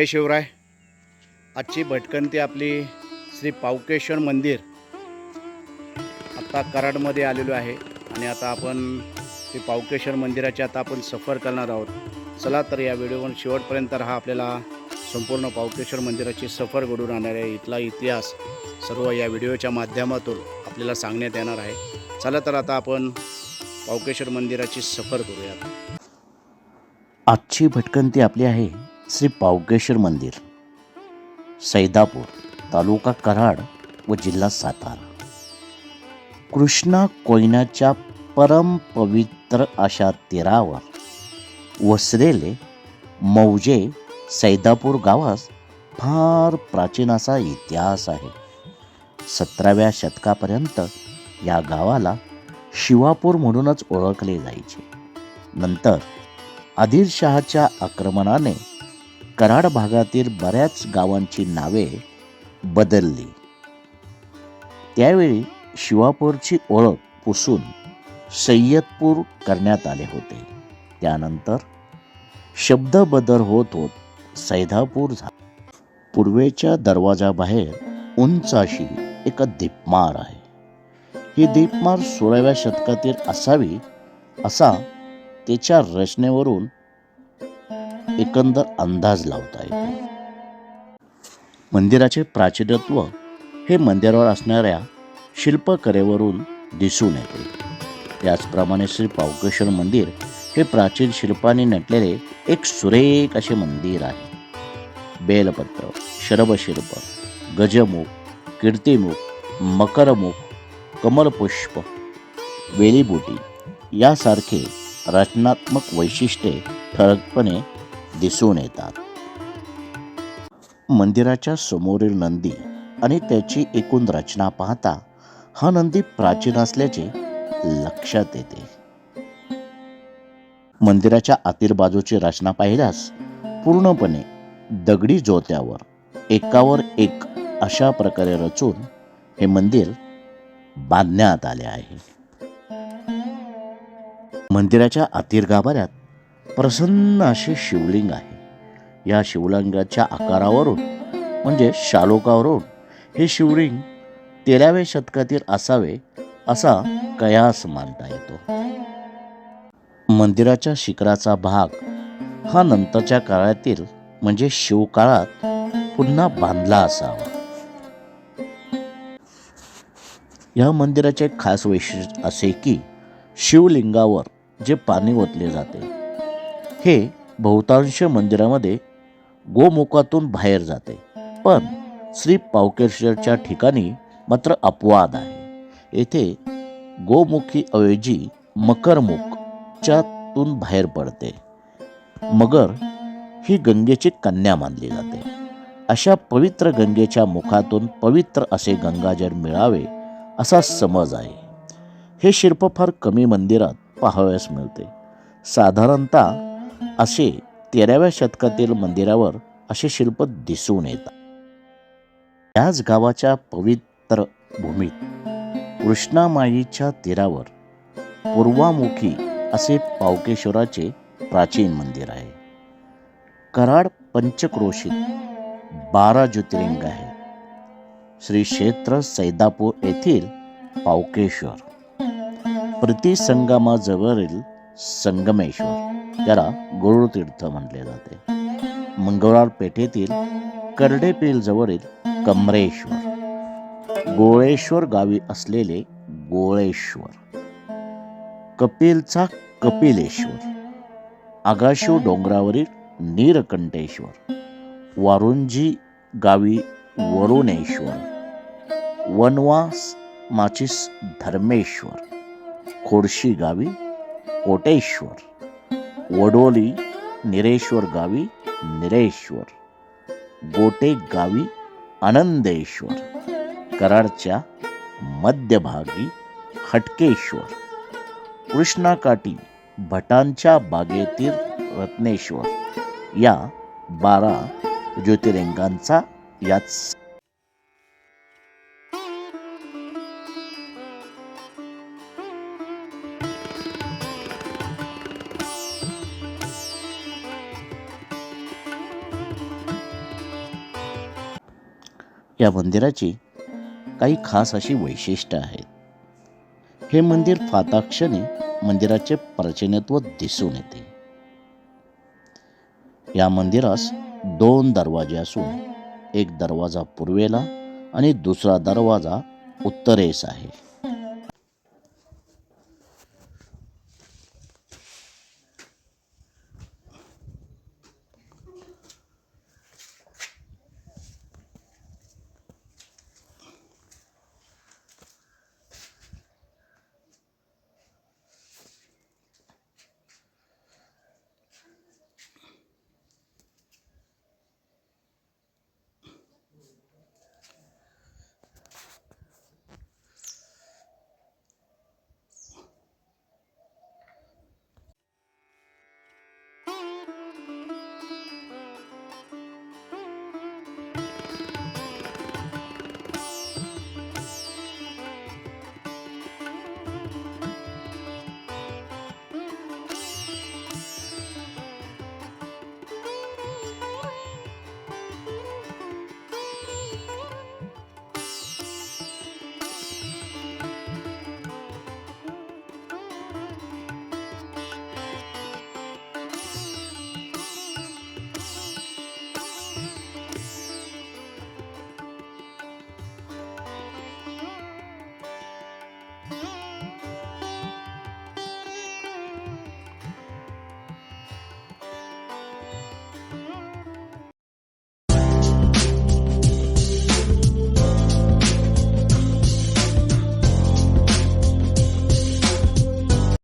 जय शिवराय आजची भटकंती आपली श्री पावकेश्वर मंदिर आता कराडमध्ये आलेलो आहे आणि आता आपण श्री पावकेश्वर मंदिराची आता आपण सफर करणार आहोत. चला तर या व्हिडिओवर शेवटपर्यंत हा आपल्याला संपूर्ण पावकेश्वर मंदिराची सफर घडून आणणार आहे. इथला इतिहास सर्व या व्हिडिओच्या माध्यमातून आपल्याला सांगण्यात येणार आहे. चला तर आता आपण पावकेश्वर मंदिराची सफर करूयात. आजची भटकंती आपली आहे श्री पावकेश्वर मंदिर सैदापूर तालुका कराड व जिल्हा सातारा. कृष्णा कोयनाच्या परम पवित्र अशा तीरावर वसलेले मौजे सैदापूर गावास फार प्राचीन असा इतिहास आहे. सतराव्या शतकापर्यंत या गावाला शिवापूर म्हणूनच ओळखले जायचे. नंतर आदिलशहाच्या आक्रमणाने कराड भागातील बऱ्याच गावांची नावे बदलली. त्यावेळी शिवापूरची ओळख पुसून सय्यदपूर करण्यात आले होते. त्यानंतर शब्द बदल होत होत सैदापूर झाला पूर्वेच्या दरवाजाबाहेर उंच अशी एक दीपमार आहे. ही दीपमार सोळाव्या शतकातील असावी असा त्याच्या रचनेवरून एकंदर अंदाज लावता येतो. मंदिराचे प्राचीनत्व हे मंदिरावर असणाऱ्या शिल्पकलेवरून दिसून येते. त्याचप्रमाणे श्री पावकेश्वर मंदिर हे प्राचीन शिल्पाने नटलेले एक सुरेख असे मंदिर आहे. बेलपत्र शरबशिल्प गजमुख कीर्तिमुख मकरमुख कमलपुष्प वेलीबुटी यासारखे रचनात्मक वैशिष्ट्ये ठळकपणे दिसून येतात. मंदिराच्या समोरील नंदी आणि त्याची एकूण रचना पाहता हा नंदी प्राचीन असल्याचे लक्षात येते. मंदिराच्या आतील बाजूची रचना पाहिल्यास पूर्णपणे दगडी जोत्यावर एकावर एक अशा प्रकारे रचून हे मंदिर बांधण्यात आले आहे. मंदिराच्या आतील गाभाऱ्यात प्रसन्न असे शिवलिंग आहे. या शिवलिंगाच्या आकारावरून म्हणजे शालोकावरून हे शिवलिंग तेराव्या शतकातील असावे असा कयास मानता येतो. मंदिराच्या शिखराचा भाग हा नंतरच्या काळातील म्हणजे शिवकाळात पुन्हा बांधला असावा. या मंदिराचे खास वैशिष्ट्य असे की शिवलिंगावर जे पाणी ओतले जाते हे बहुतांश मंदिरामध्ये गोमुखातून बाहेर जाते. पण श्री पावकेश्वरच्या ठिकाणी मात्र अपवाद आहे. येथे गोमुखी ऐवजी मकरमुखच्यातून बाहेर पडते. मगर ही गंगेची कन्या मानली जाते. अशा पवित्र गंगेच्या मुखातून पवित्र असे गंगाजल मिळावे असा समज आहे. हे शिल्प फार कमी मंदिरात पाहावयास मिळते. साधारणतः असे तेराव्या शतकातील मंदिरावर असे शिल्प दिसून येतात. त्याच गावाच्या पवित्र भूमीत कृष्णामाईच्या तीरावर पूर्वामुखी असे पावकेश्वराचे प्राचीन मंदिर आहे. कराड पंचक्रोशीत बारा ज्योतिर्लिंग आहे. श्री क्षेत्र सैदापूर येथील पावकेश्वर. प्रतिसंगमाजवळील संगमेश्वर. त्याला गुरुतीर्थ म्हटले जाते. मंगळवार पेठेतील करडेपेल जवळील कमरेश्वर. गोळेश्वर गावी असलेले गोळेश्वर. कपिलचा कपिलेश्वर. आगाशिव डोंगरावरील नीरकंठेश्वर. वारुंजी गावी वरुणेश्वर. वनवास माचिस धर्मेश्वर. खोडशी गावी कोटेश्वर. वडोली निरेश्वर गावी निरेश्वर गोटे गावी आनंदेश्वर कराडच्या मध्यभागी हटकेश्वर कृष्णाकाठी भटांच्या बागेतील रत्नेश्वर या बारा ज्योतिर्लिंगांचा याच या मंदिराची काही खास अशी वैशिष्ट्य आहेत. हे मंदिर फाताक्षणी मंदिराचे प्राचीनत्व दिसून येते. या मंदिरास दोन दरवाजे असून एक दरवाजा पूर्वेला आणि दुसरा दरवाजा उत्तरेस आहे.